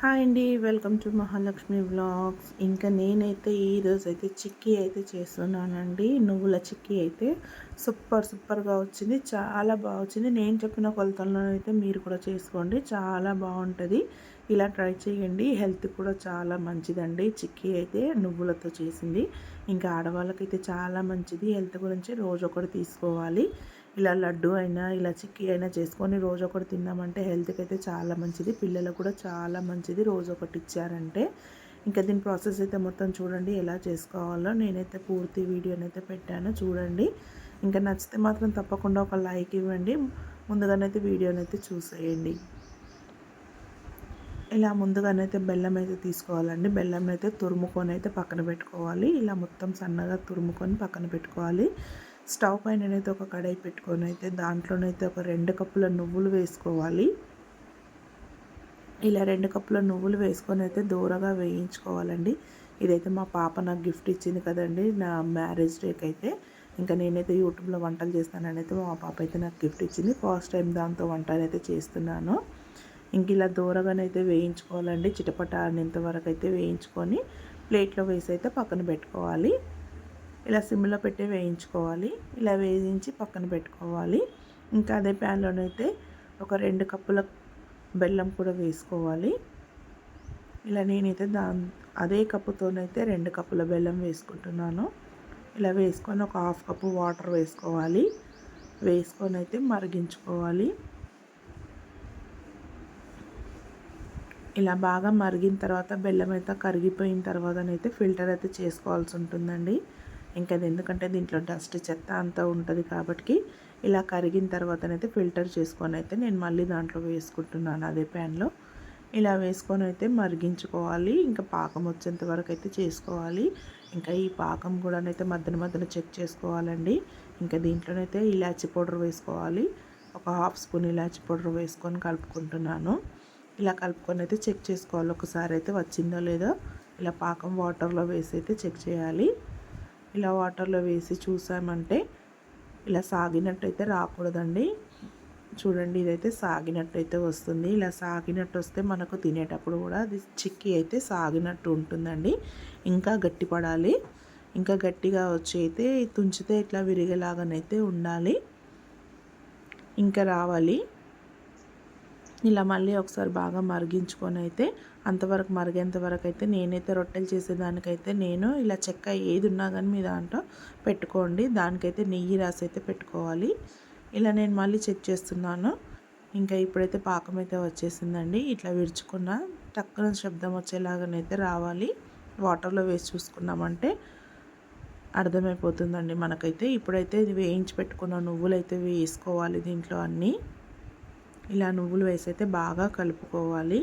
Hi అండి welcome to Mahalakshmi vlogs. ఇంకా నేనైతే ఈరోజు అయితే చిక్కీ అయితే చేస్తున్నానండి. నువ్వుల చిక్కీ అయితే సూపర్ సూపర్గా వచ్చింది చాలా బాగా వచ్చింది నేను చెప్పిన కొలతల్లో అయితే మీరు కూడా చేసుకోండి చాలా బాగుంటుంది. ఇలా ట్రై చేయండి హెల్త్ కూడా చాలా మంచిదండి. చిక్కీ అయితే నువ్వులతో చేసింది. ఇంకా ఆడవాళ్ళకైతే చాలా మంచిది హెల్త్ గురించి రోజు ఒకటి తీసుకోవాలి. ఇలా లడ్డు అయినా ఇలా చిక్కీ అయినా చేసుకొని రోజు ఒకటి తిన్నామంటే హెల్త్కి అయితే చాలా మంచిది. పిల్లలకు కూడా చాలా మంచిది రోజు ఒకటి ఇచ్చారంటే. ఇంకా దీని ప్రాసెస్ అయితే మొత్తం చూడండి ఎలా చేసుకోవాలో. నేనైతే పూర్తి వీడియోనైతే పెట్టాను చూడండి. ఇంకా నచ్చితే మాత్రం తప్పకుండా ఒక లైక్ ఇవ్వండి. ముందుగానైతే వీడియోనైతే చూసేయండి. ఇలా ముందుగానైతే బెల్లం అయితే తీసుకోవాలండి. బెల్లం అయితే తురుముకొని అయితే పక్కన పెట్టుకోవాలి. ఇలా మొత్తం సన్నగా తురుముకొని పక్కన పెట్టుకోవాలి. స్టవ్ పైన అయితే ఒక కడాయి పెట్టుకొని అయితే దాంట్లోనైతే ఒక రెండు కప్పుల నువ్వులు వేసుకోవాలి. ఇలా రెండు కప్పుల నువ్వులు వేసుకొని అయితే దూరగా వేయించుకోవాలండి. ఇదైతే మా పాప నాకు గిఫ్ట్ ఇచ్చింది కదండి నా మ్యారేజ్ డేకి అయితే. ఇంకా నేనైతే యూట్యూబ్లో వంటలు చేస్తానని అయితే మా పాప అయితే నాకు గిఫ్ట్ ఇచ్చింది. ఫస్ట్ టైం దాంతో వంటలు అయితే చేస్తున్నాను. ఇంక ఇలా దూరగానైతే వేయించుకోవాలండి. చిటపట ఆడినంత వరకు అయితే వేయించుకొని ప్లేట్లో వేసి అయితే పక్కన పెట్టుకోవాలి. ఇలా సిమ్లో పెట్టి వేయించుకోవాలి. ఇలా వేయించి పక్కన పెట్టుకోవాలి. ఇంకా అదే ప్యాన్లోనైతే ఒక రెండు కప్పుల బెల్లం కూడా వేసుకోవాలి. ఇలా నేనైతే దా అదే కప్పుతోనైతే రెండు కప్పుల బెల్లం వేసుకుంటున్నాను. ఇలా వేసుకొని ఒక హాఫ్ కప్పు వాటర్ వేసుకోవాలి. వేసుకొని అయితే మరిగించుకోవాలి. ఇలా బాగా మరిగిన తర్వాత బెల్లం అయితే కరిగిపోయిన తర్వాతనైతే ఫిల్టర్ అయితే చేసుకోవాల్సి ఉంటుందండి. ఇంకా అది ఎందుకంటే దీంట్లో డస్ట్ చెత్త అంతా ఉంటుంది కాబట్టి ఇలా కరిగిన తర్వాతనైతే ఫిల్టర్ చేసుకొని అయితే నేను మళ్ళీ దాంట్లో వేసుకుంటున్నాను అదే ప్యాన్లో. ఇలా వేసుకొని అయితే మరిగించుకోవాలి ఇంకా పాకం వచ్చేంత వరకు అయితే చేసుకోవాలి. ఇంకా ఈ పాకం కూడా అయితే మధ్యన మధ్యన చెక్ చేసుకోవాలండి. ఇంకా దీంట్లోనైతే ఇలాచి పౌడర్ వేసుకోవాలి. ఒక హాఫ్ స్పూన్ ఇలాచి పౌడర్ వేసుకొని కలుపుకుంటున్నాను. ఇలా కలుపుకొని అయితే చెక్ చేసుకోవాలి ఒకసారి అయితే వచ్చిందో లేదో. ఇలా పాకం వాటర్లో వేసి అయితే చెక్ చేయాలి. ఇలా వాటర్లో వేసి చూసామంటే ఇలా సాగినట్టయితే రాకూడదండి. చూడండి ఇదైతే సాగినట్టయితే వస్తుంది. ఇలా సాగినట్టు వస్తే మనకు తినేటప్పుడు కూడా అది చిక్కి అయితే సాగినట్టు ఉంటుందండి. ఇంకా గట్టిపడాలి ఇంకా గట్టిగా వచ్చి అయితే తుంచితే ఇట్లా విరిగేలాగానైతే ఉండాలి. ఇంకా రావాలి. ఇలా మళ్ళీ ఒకసారి బాగా మరిగించుకొని అయితే అంతవరకు మరిగేంత వరకు అయితే నేనైతే రొట్టెలు చేసేదానికైతే నేను ఇలా చెక్క ఏది ఉన్నా కానీ మీ దాంట్లో పెట్టుకోండి. దానికైతే నెయ్యి రాసి అయితే పెట్టుకోవాలి. ఇలా నేను మళ్ళీ చెక్ చేస్తున్నాను. ఇంకా ఇప్పుడైతే పాకం అయితే వచ్చేసిందండి. ఇట్లా విరుచుకున్న టక్కున శబ్దం వచ్చేలాగానైతే రావాలి. వాటర్లో వేసి చూసుకున్నామంటే అర్థమైపోతుందండి మనకైతే. ఇప్పుడైతే ఇది వేయించి పెట్టుకున్న నువ్వులు అయితే వేసుకోవాలి దీంట్లో అన్నీ. ఇలా నువ్వులు వేసి అయితే బాగా కలుపుకోవాలి.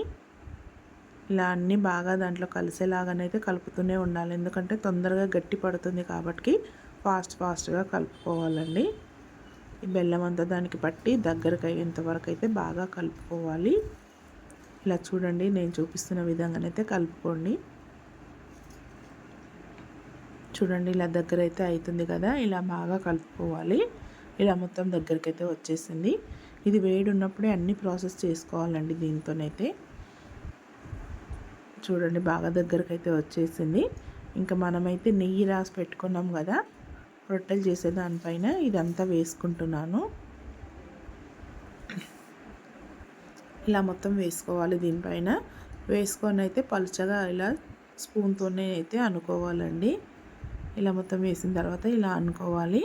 ఇలా అన్నీ బాగా దాంట్లో కలిసేలాగానైతే కలుపుతూనే ఉండాలి. ఎందుకంటే తొందరగా గట్టి పడుతుంది కాబట్టి ఫాస్ట్ ఫాస్ట్గా కలుపుకోవాలండి. ఈ బెల్లం అంతా దానికి పట్టి దగ్గరకు అయ్యేంత వరకు అయితే బాగా కలుపుకోవాలి. ఇలా చూడండి నేను చూపిస్తున్న విధంగానైతే కలుపుకోండి. చూడండి ఇలా దగ్గర అయితే అవుతుంది కదా ఇలా బాగా కలుపుకోవాలి. ఇలా మొత్తం దగ్గరికి అయితే వచ్చేసింది. ఇది వేడి ఉన్నప్పుడే అన్ని ప్రాసెస్ చేసుకోవాలండి దీంతోనైతే. చూడండి బాగా దగ్గరకు అయితే వచ్చేసింది. ఇంకా మనమైతే నెయ్యి రాసి పెట్టుకున్నాం కదా రొట్టెలు చేసే దానిపైన ఇదంతా వేసుకుంటున్నాను. ఇలా మొత్తం వేసుకోవాలి దీనిపైన. వేసుకొని అయితే పలుచగా ఇలా స్పూన్తోనే అయితే అనుకోవాలండి. ఇలా మొత్తం వేసిన తర్వాత ఇలా అనుకోవాలి.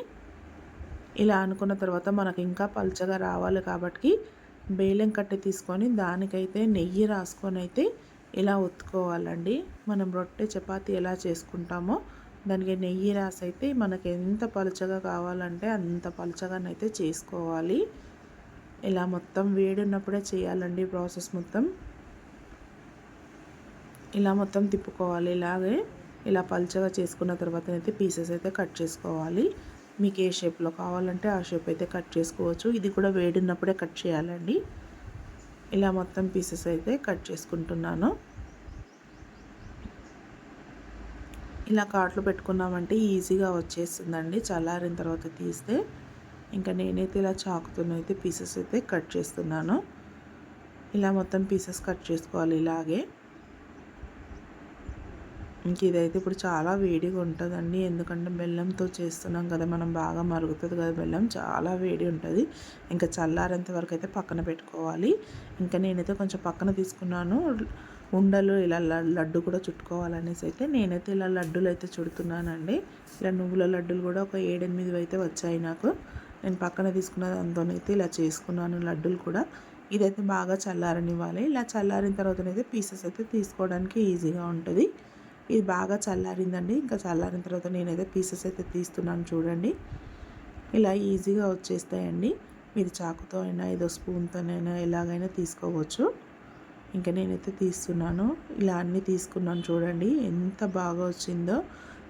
ఇలా అనుకున్న తర్వాత మనకు ఇంకా పలుచగా రావాలి కాబట్టి బేలం కట్టె తీసుకొని దానికైతే నెయ్యి రాసుకొని అయితే ఇలా ఒత్తుకోవాలండి? మనం రొట్టె చపాతీ ఎలా చేసుకుంటామో దానికి నెయ్యి రాసి అయితే మనకి ఎంత పలుచగా కావాలంటే అంత పలుచగానైతే చేసుకోవాలి. ఇలా మొత్తం వేడి ఉన్నప్పుడే చేయాలండి ప్రాసెస్ మొత్తం. ఇలా మొత్తం తిప్పుకోవాలి ఇలాగే. ఇలా పలుచగా చేసుకున్న తర్వాత అయితే పీసెస్ అయితే కట్ చేసుకోవాలి. మీకు ఏ షేప్లో కావాలంటే ఆ షేప్ అయితే కట్ చేసుకోవచ్చు. ఇది కూడా వేడిన్నప్పుడే కట్ చేయాలండి. ఇలా మొత్తం పీసెస్ అయితే కట్ చేసుకుంటున్నాను. ఇలా కాట్లు పెట్టుకున్నామంటే ఈజీగా వచ్చేస్తుందండి. చల్లారిన తర్వాత తీస్తే ఇంకా నేనైతే ఇలా చాకుతున్న అయితే పీసెస్ అయితే కట్ చేస్తున్నాను. ఇలా మొత్తం పీసెస్ కట్ చేసుకోవాలి ఇలాగే. ఇంక ఇదైతే ఇప్పుడు చాలా వేడిగా ఉంటుందండి. ఎందుకంటే బెల్లంతో చేస్తున్నాం కదా మనం బాగా మరుగుతుంది కదా బెల్లం చాలా వేడి ఉంటుంది. ఇంకా చల్లారేంత వరకు అయితే పక్కన పెట్టుకోవాలి. ఇంకా నేనైతే కొంచెం పక్కన తీసుకున్నాను. ఉండలు ఇలా లడ్డు కూడా చుట్టుకోవాలనేసి అయితే నేనైతే ఇలా లడ్డులు అయితే చుడుతున్నానండి. ఇలా నువ్వుల లడ్డులు కూడా ఒక ఏడెనిమిది అయితే వచ్చాయి నాకు. నేను పక్కన తీసుకున్న దాంతోనైతే ఇలా చేసుకున్నాను లడ్డులు కూడా. ఇదైతే బాగా చల్లారనివ్వాలి. ఇలా చల్లారిన తర్వాతనైతే పీసెస్ అయితే తీసుకోవడానికి ఈజీగా ఉంటుంది. ఇది బాగా చల్లారిందండి. ఇంకా చల్లారిన తర్వాత నేనైతే పీసెస్ అయితే తీస్తున్నాను చూడండి. ఇలా ఈజీగా వచ్చేస్తాయండి. మీరు చాకుతో అయినా ఏదో స్పూన్తోనైనా ఎలాగైనా తీసుకోవచ్చు. ఇంకా నేనైతే తీస్తున్నాను. ఇలా అన్నీ తీసుకున్నాను చూడండి. ఎంత బాగా వచ్చిందో.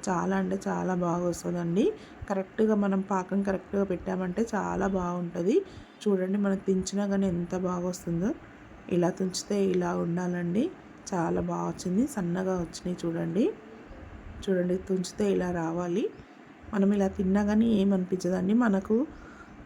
చాలా అంటే చాలా బాగా వస్తుందండి. కరెక్ట్గా మనం పాకం కరెక్ట్గా పెట్టామంటే చాలా బాగుంటుంది. చూడండి మనం తించినా కానీ ఎంత బాగా వస్తుందో. ఇలా తుంచితే ఇలా ఉండాలండి. చాలా బాగా వచ్చింది. సన్నగా వచ్చినాయి చూడండి. చూడండి తుంచితే ఇలా రావాలి. మనం ఇలా తిన్నా కానీ ఏమనిపించదండి? మనకు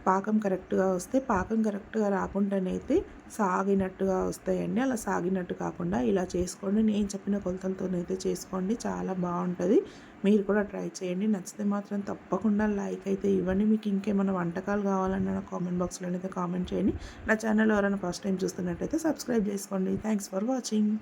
పాకం కరెక్ట్గా వస్తే పాకం కరెక్ట్గా రాకుండానైతే సాగినట్టుగా వస్తాయండి. అలా సాగినట్టు కాకుండా ఇలా చేసుకోండి. నేను చెప్పిన కొలతలతోనైతే చేసుకోండి. చాలా బాగుంటుంది. మీరు కూడా ట్రై చేయండి. నచ్చితే మాత్రం తప్పకుండా లైక్ అయితే ఇవ్వండి. మీకు ఇంకేమైనా వంటకాలు కావాలన్నా నా కామెంట్ బాక్స్లో అయితే కామెంట్ చేయండి. నా ఛానల్ ఎవరైనా ఫస్ట్ టైం చూస్తున్నట్టయితే సబ్స్క్రైబ్ చేసుకోండి. Thanks for watching.